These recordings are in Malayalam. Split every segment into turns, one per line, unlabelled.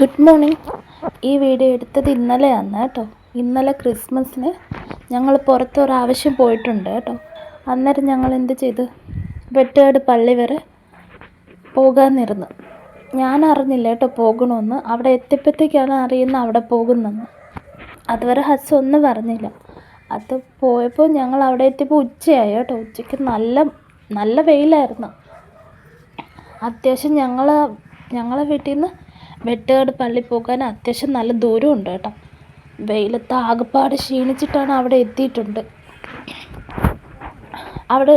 Good morning. ഈ വീഡിയോ എടുത്തത് ഇന്നലെയാണ് കേട്ടോ. ഇന്നലെ ക്രിസ്മസിന് ഞങ്ങൾ പുറത്തൊരാവശ്യം പോയിട്ടുണ്ട് കേട്ടോ. അന്നേരം ഞങ്ങൾ എന്ത് ചെയ്തു? വെട്ടുകാട് പള്ളി വരെ പോകാനിരുന്നു. ഞാൻ അറിഞ്ഞില്ല കേട്ടോ പോകണമെന്ന് അവിടെ എത്തിയപ്പോഴത്തേക്കാണ് അറിയുന്നത് അവിടെ പോകുന്നെന്ന്. അതുവരെ ഹസ് ഒന്നും പറഞ്ഞില്ല. അത് പോയപ്പോൾ ഞങ്ങൾ അവിടെ എത്തിയപ്പോൾ ഉച്ചയായി കേട്ടോ. ഉച്ചയ്ക്ക് നല്ല നല്ല വെയിലായിരുന്നു. അത്യാവശ്യം ഞങ്ങൾ ഞങ്ങളെ വീട്ടിൽ നിന്ന് വെട്ടുകാട് പള്ളി പോകാൻ അത്യാവശ്യം നല്ല ദൂരമുണ്ട് കേട്ടോ. വെയിലത്ത് ആകെപ്പാട് ക്ഷീണിച്ചിട്ടാണ് അവിടെ എത്തിയിട്ടുണ്ട്. അവിടെ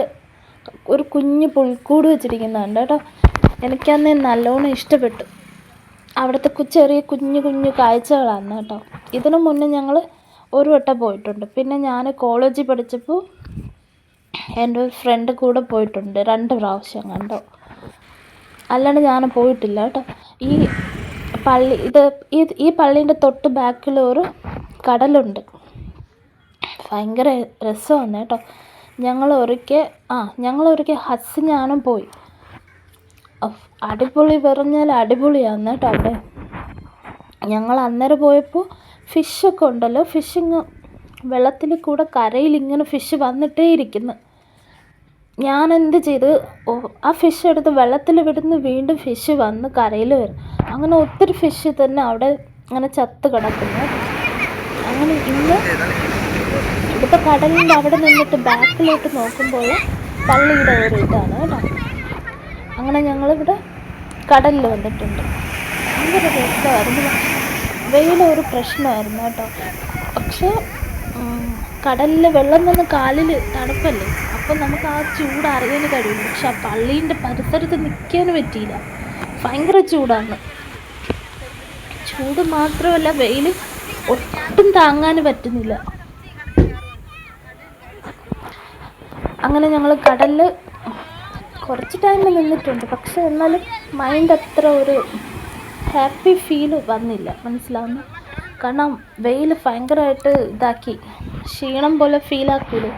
ഒരു കുഞ്ഞ് പുൽക്കൂട് വെച്ചിരിക്കുന്നുണ്ട് കേട്ടോ. എനിക്കന്ന് നല്ലോണം ഇഷ്ടപ്പെട്ടു. അവിടുത്തെ ചെറിയ കുഞ്ഞു കുഞ്ഞു കാഴ്ചകളാണ് കേട്ടോ. ഇതിനു മുന്നേ ഞങ്ങൾ ഒരു വട്ടം പോയിട്ടുണ്ട്. പിന്നെ ഞാൻ കോളേജിൽ പഠിച്ചപ്പോൾ എന്റെ ഒരു ഫ്രണ്ട് കൂടെ പോയിട്ടുണ്ട്. രണ്ട് പ്രാവശ്യം കണ്ടോ. അല്ലാണ്ട് ഞാൻ പോയിട്ടില്ല കേട്ടോ. ഈ പള്ളി ഇത് ഈ ഈ പള്ളീന്റെ തൊട്ട് ബാക്കിൽ ഒരു കടലുണ്ട്. ഭയങ്കര രസമാണ് കേട്ടോ. ഞങ്ങൾ ഒരിക്കൽ ആ ഞങ്ങൾ ഒരിക്കൽ ഞാനും പോയി അടിപൊളി പറഞ്ഞാൽ അടിപൊളിയാണ് കേട്ടോ അവിടെ. ഞങ്ങൾ അന്നേരം പോയപ്പോൾ ഫിഷൊക്കെ ഉണ്ടല്ലോ. ഫിഷിങ് വെള്ളത്തിൽ കൂടെ കരയിൽ ഇങ്ങനെ ഫിഷ് വന്നിട്ടേ ഇരിക്കുന്നു. ഞാൻ എന്ത് ചെയ്ത് ആ ഫിഷ് എടുത്ത് വെള്ളത്തിൽ വിടുന്നു വീണ്ടും ഫിഷ് വന്ന് കരയിൽ വരും. അങ്ങനെ ഒത്തിരി ഫിഷ് തന്നെ അവിടെ അങ്ങനെ ചത്ത് കിടക്കുന്നു. അങ്ങനെ ഇന്ന് ഇവിടുത്തെ കടലിന്റെ അവിടെ നിന്നിട്ട് ബാക്കിലോട്ട് നോക്കുമ്പോൾ പള്ളിയുടെ ഒരു ഇതാണ് കേട്ടോ. അങ്ങനെ ഞങ്ങളിവിടെ കടലിൽ വന്നിട്ടുണ്ട്. ഭയങ്കര രസമായിരുന്നു. വെയിലൊരു പ്രശ്നമായിരുന്നു കേട്ടോ. പക്ഷേ കടലിൽ വെള്ളം വന്ന് കാലിൽ തണുപ്പല്ലേ? അപ്പം നമുക്ക് ആ ചൂട് അറിയാൻ കഴിയും പക്ഷെ ആ പള്ളീന്റെ പരിസരത്ത് നിൽക്കാൻ പറ്റിയില്ല. ഭയങ്കര ചൂടാണ്. ചൂട് മാത്രമല്ല വെയിൽ ഒട്ടും താങ്ങാൻ പറ്റുന്നില്ല. അങ്ങനെ ഞങ്ങൾ കടലിൽ കുറച്ച് ടൈം നിന്നിട്ടുണ്ട്. പക്ഷെ എന്നാലും മൈൻഡ് അത്ര ഒരു ഹാപ്പി ഫീൽ വന്നില്ല. മനസ്സിലാവുന്നു? കാരണം വെയിൽ ഭയങ്കരമായിട്ട് ഇതാക്കി. ക്ഷീണം പോലെ ഫീൽ ഫീലാക്കൂലേ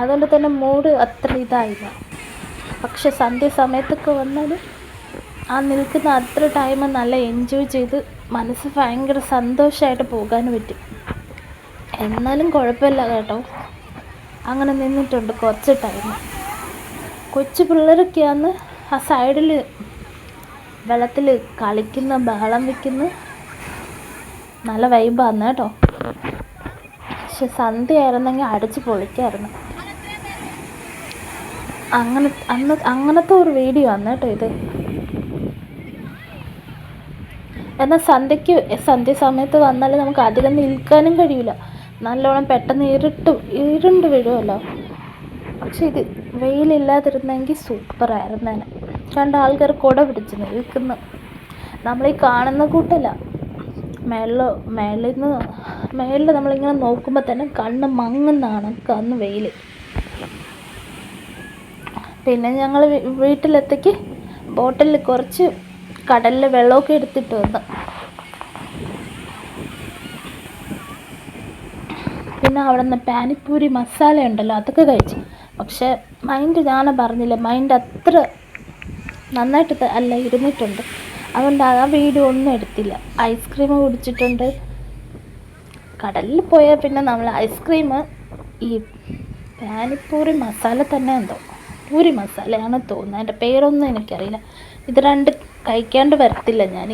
അതുകൊണ്ട് തന്നെ മൂഡ് അത്ര ഇതായില്ല. പക്ഷെ സന്ധ്യ സമയത്തൊക്കെ വന്നാൽ ആ നിൽക്കുന്ന അത്ര ടൈം നല്ല എൻജോയ് ചെയ്ത് മനസ്സ് ഭയങ്കര സന്തോഷമായിട്ട് പോകാൻ പറ്റും. എന്നാലും കുഴപ്പമില്ല കേട്ടോ. അങ്ങനെ നിന്നിട്ടുണ്ട് കുറച്ച് ടൈം കൊച്ചു പിള്ളേരൊക്കെയാണ് ആ സൈഡിൽ വെള്ളത്തിൽ കളിക്കുന്ന ബഹളം വയ്ക്കുന്ന നല്ല വൈബാന്ന് കേട്ടോ. പക്ഷെ സന്ധ്യയായിരുന്നെങ്കിൽ അടിച്ച് പൊളിക്കായിരുന്നു. അങ്ങനെ അന്ന് അങ്ങനത്തെ ഒരു വീഡിയോ ആണ് കേട്ടോ ഇത്. എന്നാൽ സന്ധ്യയ്ക്ക് സന്ധ്യ സമയത്ത് വന്നാൽ നമുക്ക് അധികം നിൽക്കാനും കഴിയില്ല നല്ലോണം പെട്ടെന്ന് ഇരുട്ട് ഇരുണ്ട് വീഴുമല്ലോ പക്ഷെ ഇത് വെയിലില്ലാതിരുന്നെങ്കിൽ സൂപ്പറായിരുന്നേനെ രണ്ടാൾക്കാർ കുട പിടിച്ച് നിൽക്കുന്നു. നമ്മളീ കാണുന്ന കൂട്ടല്ല. മേളിൽ മേളിൽ നിന്ന് മേളിൽ നമ്മളിങ്ങനെ നോക്കുമ്പോൾ തന്നെ കണ്ണ് മങ്ങുന്നതാണ് കണ്ണ് വെയിൽ പിന്നെ ഞങ്ങൾ വീട്ടിലെത്തേക്ക് ബോട്ടിലിൽ കുറച്ച് കടലിലെ വെള്ളമൊക്കെ എടുത്തിട്ട് വന്ന്. പിന്നെ അവിടെ നിന്ന് പാനിപ്പൂരി മസാല ഉണ്ടല്ലോ അതൊക്കെ കഴിച്ചു. പക്ഷേ മൈൻഡ് ഞാൻ പറഞ്ഞില്ല മൈൻഡ് അത്ര നന്നായിട്ട് അല്ല ഇരുന്നിട്ടുണ്ട്. അതുകൊണ്ട് ആ വീഡിയോ ഒന്നും എടുത്തില്ല. ഐസ്ക്രീം കുടിച്ചിട്ടുണ്ട്. കടലിൽ പോയാൽ പിന്നെ നമ്മൾ ഐസ്ക്രീം ഈ പാനിപ്പൂരി മസാല തന്നെ എന്തോ. പൂരി മസാലയാണ് തോന്നുന്നത് അതിന്റെ പേരൊന്നും എനിക്കറിയില്ല. ഇത് രണ്ട് കഴിക്കാണ്ട് വരത്തില്ല ഞാൻ